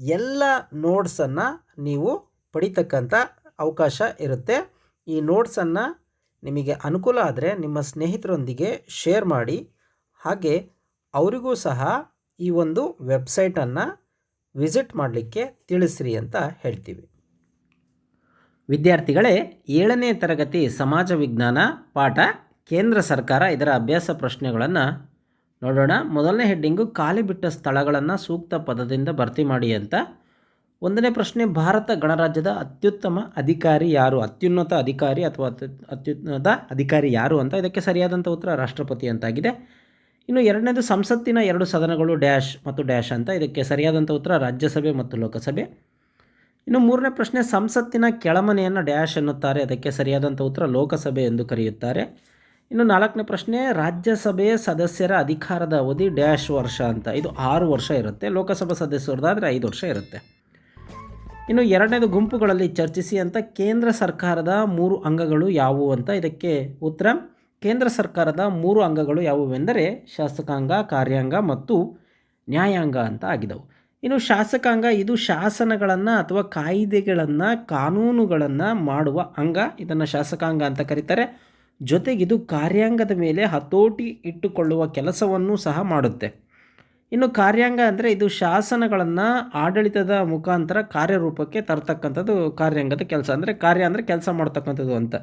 ಎಲ್ಲ ನೋಟ್ಸನ್ನು ನೀವು ಪಡಿತಕ್ಕಂಥ ಅವಕಾಶ ಇರುತ್ತೆ. ಈ ನೋಟ್ಸನ್ನು ನಿಮಗೆ ಅನುಕೂಲ ಆದರೆ ನಿಮ್ಮ ಸ್ನೇಹಿತರೊಂದಿಗೆ ಶೇರ್ ಮಾಡಿ. ಹಾಗೆ ಅವರಿಗೂ ಸಹ ಈ ಒಂದು ವೆಬ್ಸೈಟನ್ನು ವಿಸಿಟ್ ಮಾಡಲಿಕ್ಕೆ ತಿಳಿಸ್ರಿ ಅಂತ ಹೇಳ್ತೀವಿ. ವಿದ್ಯಾರ್ಥಿಗಳೇ, ಏಳನೇ ತರಗತಿ ಸಮಾಜ ವಿಜ್ಞಾನ ಪಾಠ ಕೇಂದ್ರ ಸರ್ಕಾರ ಇದರ ಅಭ್ಯಾಸ ಪ್ರಶ್ನೆಗಳನ್ನು ನೋಡೋಣ. ಮೊದಲನೇ ಹೆಡ್ಡಿಂಗು ಖಾಲಿ ಬಿಟ್ಟ ಸ್ಥಳಗಳನ್ನು ಸೂಕ್ತ ಪದದಿಂದ ಭರ್ತಿ ಮಾಡಿ ಅಂತ. ಒಂದನೇ ಪ್ರಶ್ನೆ, ಭಾರತ ಗಣರಾಜ್ಯದ ಅತ್ಯುತ್ತಮ ಅಧಿಕಾರಿ ಯಾರು? ಅತ್ಯುನ್ನತ ಅಧಿಕಾರಿ ಅಥವಾ ಅತ್ಯು, ಅತ್ಯುನ್ನತ ಅಧಿಕಾರಿ ಯಾರು ಅಂತ ಇದಕ್ಕೆ ಸರಿಯಾದಂಥ ಉತ್ತರ ರಾಷ್ಟ್ರಪತಿ ಅಂತಾಗಿದೆ. ಇನ್ನು ಎರಡನೇದು, ಸಂಸತ್ತಿನ ಎರಡು ಸದನಗಳು ಡ್ಯಾಶ್ ಮತ್ತು ಡ್ಯಾಶ್ ಅಂತ ಇದಕ್ಕೆ ಸರಿಯಾದಂಥ ಉತ್ತರ ರಾಜ್ಯಸಭೆ ಮತ್ತು ಲೋಕಸಭೆ. ಇನ್ನು ಮೂರನೇ ಪ್ರಶ್ನೆ, ಸಂಸತ್ತಿನ ಕೆಳಮನೆಯನ್ನು ಡ್ಯಾಶ್ ಎನ್ನುತ್ತಾರೆ. ಅದಕ್ಕೆ ಸರಿಯಾದಂಥ ಉತ್ತರ ಲೋಕಸಭೆ ಎಂದು ಕರೆಯುತ್ತಾರೆ. ಇನ್ನು ನಾಲ್ಕನೇ ಪ್ರಶ್ನೆ, ರಾಜ್ಯಸಭೆ ಸದಸ್ಯರ ಅಧಿಕಾರದ ಅವಧಿ ಡ್ಯಾಶ್ ವರ್ಷ ಅಂತ. ಇದು ಆರು ವರ್ಷ ಇರುತ್ತೆ, ಲೋಕಸಭಾ ಸದಸ್ಯರದಾದರೆ ಐದು ವರ್ಷ ಇರುತ್ತೆ. ಇನ್ನು ಎರಡನೇದು, ಗುಂಪುಗಳಲ್ಲಿ ಚರ್ಚಿಸಿ ಅಂತ. ಕೇಂದ್ರ ಸರ್ಕಾರದ ಮೂರು ಅಂಗಗಳು ಯಾವುವು ಅಂತ ಇದಕ್ಕೆ ಉತ್ತರ. ಕೇಂದ್ರ ಸರ್ಕಾರದ ಮೂರು ಅಂಗಗಳು ಯಾವುವೆಂದರೆ ಶಾಸಕಾಂಗ, ಕಾರ್ಯಾಂಗ ಮತ್ತು ನ್ಯಾಯಾಂಗ ಅಂತ ಆಗಿದವು. ಇನ್ನು ಶಾಸಕಾಂಗ, ಇದು ಶಾಸನಗಳನ್ನು ಅಥವಾ ಕಾಯ್ದೆಗಳನ್ನು, ಕಾನೂನುಗಳನ್ನು ಮಾಡುವ ಅಂಗ. ಇದನ್ನು ಶಾಸಕಾಂಗ ಅಂತ ಕರೀತಾರೆ. ಜೊತೆಗೆ ಇದು ಕಾರ್ಯಾಂಗದ ಮೇಲೆ ಹತೋಟಿ ಇಟ್ಟುಕೊಳ್ಳುವ ಕೆಲಸವನ್ನು ಸಹ ಮಾಡುತ್ತೆ. ಇನ್ನು ಕಾರ್ಯಾಂಗ ಅಂದರೆ ಇದು ಶಾಸನಗಳನ್ನು ಆಡಳಿತದ ಮುಖಾಂತರ ಕಾರ್ಯರೂಪಕ್ಕೆ ತರ್ತಕ್ಕಂಥದ್ದು ಕಾರ್ಯಾಂಗದ ಕೆಲಸ. ಅಂದರೆ ಕಾರ್ಯ ಅಂದರೆ ಕೆಲಸ ಮಾಡ್ತಕ್ಕಂಥದ್ದು ಅಂತ.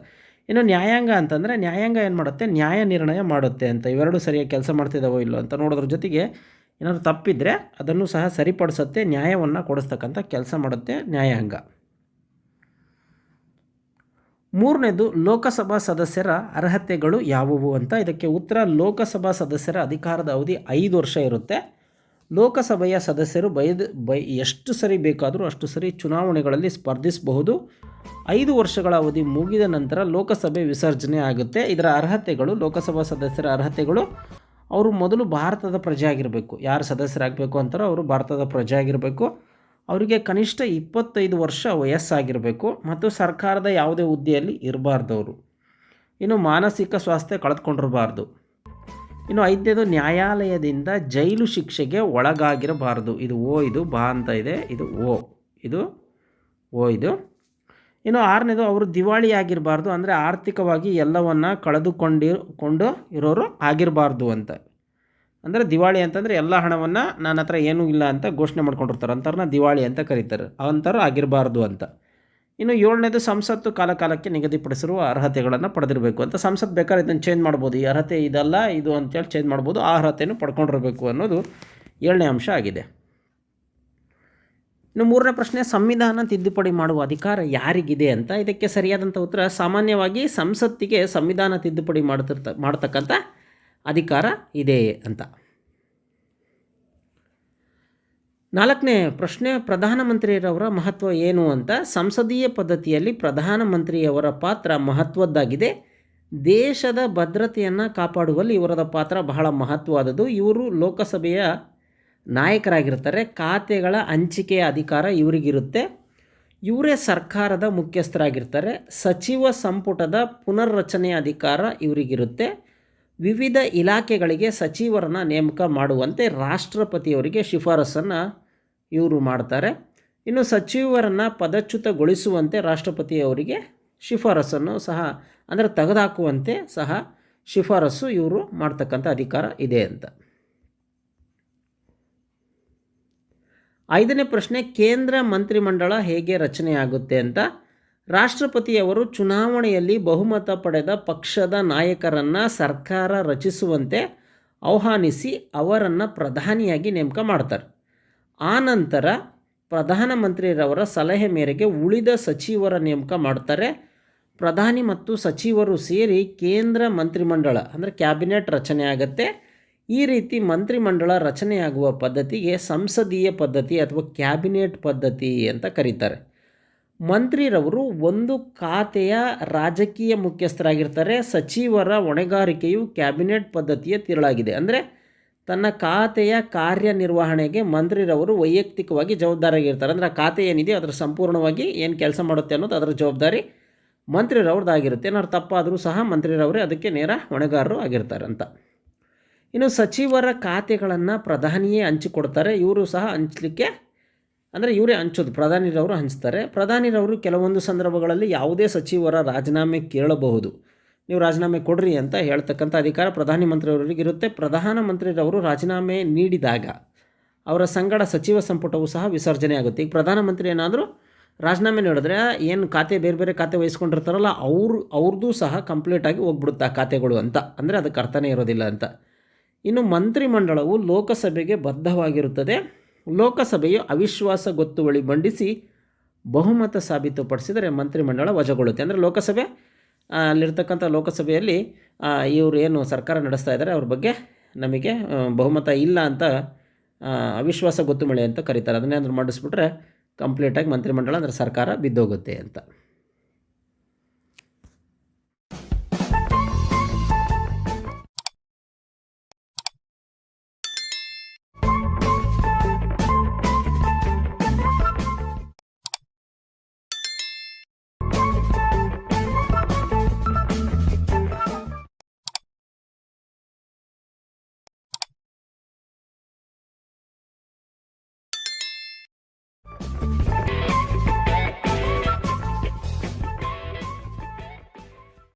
ಇನ್ನು ನ್ಯಾಯಾಂಗ ಅಂತಂದರೆ ನ್ಯಾಯಾಂಗ ಏನು ಮಾಡುತ್ತೆ? ನ್ಯಾಯ ನಿರ್ಣಯ ಮಾಡುತ್ತೆ ಅಂತ. ಇವೆರಡು ಸರಿಯಾಗಿ ಕೆಲಸ ಮಾಡ್ತಿದ್ದಾವೋ ಇಲ್ಲೋ ಅಂತ ನೋಡೋದ್ರ ಜೊತೆಗೆ ಏನಾದರೂ ತಪ್ಪಿದರೆ ಅದನ್ನು ಸಹ ಸರಿಪಡಿಸುತ್ತೆ, ನ್ಯಾಯವನ್ನು ಕೊಡಿಸ್ತಕ್ಕಂಥ ಕೆಲಸ ಮಾಡುತ್ತೆ ನ್ಯಾಯಾಂಗ. ಮೂರನೇದು ಲೋಕಸಭಾ ಸದಸ್ಯರ ಅರ್ಹತೆಗಳು ಯಾವುವು ಅಂತ. ಇದಕ್ಕೆ ಉತ್ತರ, ಲೋಕಸಭಾ ಸದಸ್ಯರ ಅಧಿಕಾರದ ಅವಧಿ ಐದು ವರ್ಷ ಇರುತ್ತೆ. ಲೋಕಸಭೆಯ ಸದಸ್ಯರು ಬಯದು ಬೈ, ಎಷ್ಟು ಸರಿ ಬೇಕಾದರೂ ಅಷ್ಟು ಸರಿ ಚುನಾವಣೆಗಳಲ್ಲಿ ಸ್ಪರ್ಧಿಸಬಹುದು. ಐದು ವರ್ಷಗಳ ಅವಧಿ ಮುಗಿದ ನಂತರ ಲೋಕಸಭೆ ವಿಸರ್ಜನೆ ಆಗುತ್ತೆ. ಇದರ ಅರ್ಹತೆಗಳು, ಲೋಕಸಭಾ ಸದಸ್ಯರ ಅರ್ಹತೆಗಳು, ಅವರು ಮೊದಲು ಭಾರತದ ಪ್ರಜೆ ಆಗಿರಬೇಕು ಯಾರು ಸದಸ್ಯರಾಗಬೇಕು ಅಂತಾರೋ ಅವರು ಭಾರತದ ಪ್ರಜೆ ಆಗಿರಬೇಕು ಅವರಿಗೆ ಕನಿಷ್ಠ ಇಪ್ಪತ್ತೈದು ವರ್ಷ ವಯಸ್ಸಾಗಿರಬೇಕು ಮತ್ತು ಸರ್ಕಾರದ ಯಾವುದೇ ಹುದ್ದೆಯಲ್ಲಿ ಇರಬಾರ್ದು ಇನ್ನು ಮಾನಸಿಕ ಸ್ವಾಸ್ಥ್ಯ ಕಳೆದುಕೊಂಡಿರಬಾರ್ದು. ಇನ್ನು ಐದನೇದು, ನ್ಯಾಯಾಲಯದಿಂದ ಜೈಲು ಶಿಕ್ಷೆಗೆ ಒಳಗಾಗಿರಬಾರ್ದು. ಇದು ಓ, ಇದು ಬಾ ಅಂತ ಇದೆ. ಇದು ಓ ಇದು ಓ, ಇದು. ಇನ್ನು ಆರನೇದು, ಅವರು ದಿವಾಳಿ ಆಗಿರಬಾರ್ದು ಅಂದರೆ ಆರ್ಥಿಕವಾಗಿ ಎಲ್ಲವನ್ನು ಕಳೆದುಕೊಂಡಿ ಕೊಂಡು ಇರೋರು ಆಗಿರಬಾರ್ದು ಅಂತ. ಅಂದರೆ ದಿವಾಳಿ ಅಂತಂದರೆ ಎಲ್ಲ ಹಣವನ್ನು ನನ್ನ ಹತ್ರ ಏನೂ ಇಲ್ಲ ಅಂತ ಘೋಷಣೆ ಮಾಡ್ಕೊಂಡಿರ್ತಾರೆ. ಅಂಥವ್ರನ್ನ ದಿವಾಳಿ ಅಂತ ಕರೀತಾರೆ. ಅಂಥವ್ರು ಆಗಿರಬಾರ್ದು ಅಂತ. ಇನ್ನು ಏಳನೇದು ಸಂಸತ್ತು ಕಾಲ ಕಾಲಕ್ಕೆ ನಿಗದಿಪಡಿಸಿರುವ ಅರ್ಹತೆಗಳನ್ನು ಪಡೆದಿರಬೇಕು ಅಂತ ಸಂಸತ್ ಬೇಕಾದ್ರೆ ಇದನ್ನು ಚೇಂಜ್ ಮಾಡ್ಬೋದು. ಈ ಅರ್ಹತೆ ಇದಲ್ಲ, ಇದು ಅಂತೇಳಿ ಚೇಂಜ್ ಮಾಡ್ಬೋದು. ಆ ಅರ್ಹತೆಯನ್ನು ಪಡ್ಕೊಂಡಿರಬೇಕು ಅನ್ನೋದು ಏಳನೇ ಅಂಶ ಆಗಿದೆ. ಇನ್ನು ಮೂರನೇ ಪ್ರಶ್ನೆ, ಸಂವಿಧಾನ ತಿದ್ದುಪಡಿ ಮಾಡುವ ಅಧಿಕಾರ ಯಾರಿಗಿದೆ ಅಂತ. ಇದಕ್ಕೆ ಸರಿಯಾದಂಥ ಉತ್ತರ ಸಾಮಾನ್ಯವಾಗಿ ಸಂಸತ್ತಿಗೆ ಸಂವಿಧಾನ ತಿದ್ದುಪಡಿ ಮಾಡ್ತಿರ್ತ, ಮಾಡ್ತಕ್ಕಂಥ ಅಧಿಕಾರ ಇದೆ ಅಂತ. ನಾಲ್ಕನೇ ಪ್ರಶ್ನೆ ಪ್ರಧಾನಮಂತ್ರಿಯವರ ಮಹತ್ವ ಏನು ಅಂತ. ಸಂಸದೀಯ ಪದ್ಧತಿಯಲ್ಲಿ ಪ್ರಧಾನಮಂತ್ರಿಯವರ ಪಾತ್ರ ಮಹತ್ವದ್ದಾಗಿದೆ. ದೇಶದ ಭದ್ರತೆಯನ್ನು ಕಾಪಾಡುವಲ್ಲಿ ಇವರದ ಪಾತ್ರ ಬಹಳ ಮಹತ್ವವಾದದ್ದು. ಇವರು ಲೋಕಸಭೆಯ ನಾಯಕರಾಗಿರ್ತಾರೆ. ಖಾತೆಗಳ ಹಂಚಿಕೆಯ ಅಧಿಕಾರ ಇವರಿಗಿರುತ್ತೆ. ಇವರೇ ಸರ್ಕಾರದ ಮುಖ್ಯಸ್ಥರಾಗಿರ್ತಾರೆ. ಸಚಿವ ಸಂಪುಟದ ಪುನರ್ರಚನೆಯ ಅಧಿಕಾರ ಇವರಿಗಿರುತ್ತೆ. ವಿವಿಧ ಇಲಾಖೆಗಳಿಗೆ ಸಚಿವರನ್ನು ನೇಮಕ ಮಾಡುವಂತೆ ರಾಷ್ಟ್ರಪತಿಯವರಿಗೆ ಶಿಫಾರಸನ್ನು ಇವರು ಮಾಡ್ತಾರೆ. ಇನ್ನು ಸಚಿವರನ್ನು ಪದಚ್ಯುತಗೊಳಿಸುವಂತೆ ರಾಷ್ಟ್ರಪತಿಯವರಿಗೆ ಶಿಫಾರಸನ್ನು ಸಹ, ಅಂದರೆ ತೆಗೆದುಹಾಕುವಂತೆ ಸಹ ಶಿಫಾರಸು ಇವರು ಮಾಡ್ತಕ್ಕಂಥ ಅಧಿಕಾರ ಇದೆ ಅಂತ. ಐದನೇ ಪ್ರಶ್ನೆ, ಕೇಂದ್ರ ಮಂತ್ರಿಮಂಡಲ ಹೇಗೆ ರಚನೆಯಾಗುತ್ತೆ ಅಂತ. ರಾಷ್ಟ್ರಪತಿಯವರು ಚುನಾವಣೆಯಲ್ಲಿ ಬಹುಮತ ಪಡೆದ ಪಕ್ಷದ ನಾಯಕರನ್ನು ಸರ್ಕಾರ ರಚಿಸುವಂತೆ ಆಹ್ವಾನಿಸಿ ಅವರನ್ನು ಪ್ರಧಾನಿಯಾಗಿ ನೇಮಕ ಮಾಡ್ತಾರೆ. ಆನಂತರ ಪ್ರಧಾನಮಂತ್ರಿರವರ ಸಲಹೆ ಮೇರೆಗೆ ಉಳಿದ ಸಚಿವರ ನೇಮಕ ಮಾಡ್ತಾರೆ. ಪ್ರಧಾನಿ ಮತ್ತು ಸಚಿವರು ಸೇರಿ ಕೇಂದ್ರ ಮಂತ್ರಿಮಂಡಳ, ಅಂದರೆ ಕ್ಯಾಬಿನೆಟ್ ರಚನೆ ಆಗುತ್ತೆ. ಈ ರೀತಿ ಮಂತ್ರಿಮಂಡಳ ರಚನೆಯಾಗುವ ಪದ್ಧತಿಗೆ ಸಂಸದೀಯ ಪದ್ಧತಿ ಅಥವಾ ಕ್ಯಾಬಿನೆಟ್ ಪದ್ಧತಿ ಅಂತ ಕರೀತಾರೆ. ಮಂತ್ರಿರವರು ಒಂದು ಖಾತೆಯ ರಾಜಕೀಯ ಮುಖ್ಯಸ್ಥರಾಗಿರ್ತಾರೆ. ಸಚಿವರ ಹೊಣೆಗಾರಿಕೆಯು ಕ್ಯಾಬಿನೆಟ್ ಪದ್ಧತಿಯ ತಿರುಳಾಗಿದೆ. ಅಂದರೆ ತನ್ನ ಖಾತೆಯ ಕಾರ್ಯನಿರ್ವಹಣೆಗೆ ಮಂತ್ರಿರವರು ವೈಯಕ್ತಿಕವಾಗಿ ಜವಾಬ್ದಾರಿಯಾಗಿರ್ತಾರೆ. ಅಂದರೆ ಆ ಖಾತೆ ಏನಿದೆ, ಅದರ ಸಂಪೂರ್ಣವಾಗಿ ಏನು ಕೆಲಸ ಮಾಡುತ್ತೆ ಅನ್ನೋದು ಅದರ ಜವಾಬ್ದಾರಿ ಮಂತ್ರಿರವ್ರದ್ದಾಗಿರುತ್ತೆ. ಏನಾದ್ರು ತಪ್ಪಾದರೂ ಸಹ ಮಂತ್ರಿರವರೇ ಅದಕ್ಕೆ ನೇರ ಹೊಣೆಗಾರರು ಆಗಿರ್ತಾರೆ ಅಂತ. ಇನ್ನು ಸಚಿವರ ಖಾತೆಗಳನ್ನು ಪ್ರಧಾನಿಯೇ ಹಂಚಿಕೊಡ್ತಾರೆ. ಇವರು ಸಹ ಹಂಚಲಿಕ್ಕೆ ಅಂದರೆ ಇವರೇ ಹಂಚೋದು. ಪ್ರಧಾನಿರವರು ಹಂಚ್ತಾರೆ. ಪ್ರಧಾನಿರವರು ಕೆಲವೊಂದು ಸಂದರ್ಭಗಳಲ್ಲಿ ಯಾವುದೇ ಸಚಿವರ ರಾಜೀನಾಮೆ ಕೇಳಬಹುದು. ನೀವು ರಾಜೀನಾಮೆ ಕೊಡ್ರಿ ಅಂತ ಹೇಳ್ತಕ್ಕಂಥ ಅಧಿಕಾರ ಪ್ರಧಾನಿ ಮಂತ್ರಿಯವರಿಗೆ ಇರುತ್ತೆ. ಪ್ರಧಾನಮಂತ್ರಿರವರು ರಾಜೀನಾಮೆ ನೀಡಿದಾಗ ಅವರ ಸಂಗಡ ಸಚಿವ ಸಂಪುಟವು ಸಹ ವಿಸರ್ಜನೆ ಆಗುತ್ತೆ. ಈಗ ಪ್ರಧಾನಮಂತ್ರಿ ಏನಾದರೂ ರಾಜೀನಾಮೆ ನೀಡಿದ್ರೆ ಏನು ಖಾತೆ ಬೇರೆ ಬೇರೆ ಖಾತೆ ವಹಿಸ್ಕೊಂಡಿರ್ತಾರಲ್ಲ, ಅವರು ಅವ್ರದ್ದು ಸಹ ಕಂಪ್ಲೀಟಾಗಿ ಹೋಗ್ಬಿಡುತ್ತೆ ಆ ಖಾತೆಗಳು ಅಂತ. ಅಂದರೆ ಅದಕ್ಕೆ ಅರ್ಥನೇ ಇರೋದಿಲ್ಲ ಅಂತ. ಇನ್ನು ಮಂತ್ರಿಮಂಡಲವು ಲೋಕಸಭೆಗೆ ಬದ್ಧವಾಗಿರುತ್ತದೆ. ಲೋಕಸಭೆಯು ಅವಿಶ್ವಾಸ ಗೊತ್ತುವಳಿ ಮಂಡಿಸಿ ಬಹುಮತ ಸಾಬೀತುಪಡಿಸಿದರೆ ಮಂತ್ರಿಮಂಡಲ ವಜಗೊಳ್ಳುತ್ತೆ. ಅಂದರೆ ಲೋಕಸಭೆ ಅಲ್ಲಿರ್ತಕ್ಕಂಥ ಲೋಕಸಭೆಯಲ್ಲಿ ಇವರು ಏನು ಸರ್ಕಾರ ನಡೆಸ್ತಾ ಇದ್ದಾರೆ, ಅವ್ರ ಬಗ್ಗೆ ನಮಗೆ ಬಹುಮತ ಇಲ್ಲ ಅಂತ ಅವಿಶ್ವಾಸ ಗೊತ್ತುಮಳೆ ಅಂತ ಕರೀತಾರೆ. ಅದನ್ನೇ ಅಂದ್ರೆ ಮಾಡಿಸ್ಬಿಟ್ರೆ ಕಂಪ್ಲೀಟಾಗಿ ಮಂತ್ರಿಮಂಡಲ ಅಂದರೆ ಸರ್ಕಾರ ಬಿದ್ದೋಗುತ್ತೆ ಅಂತ.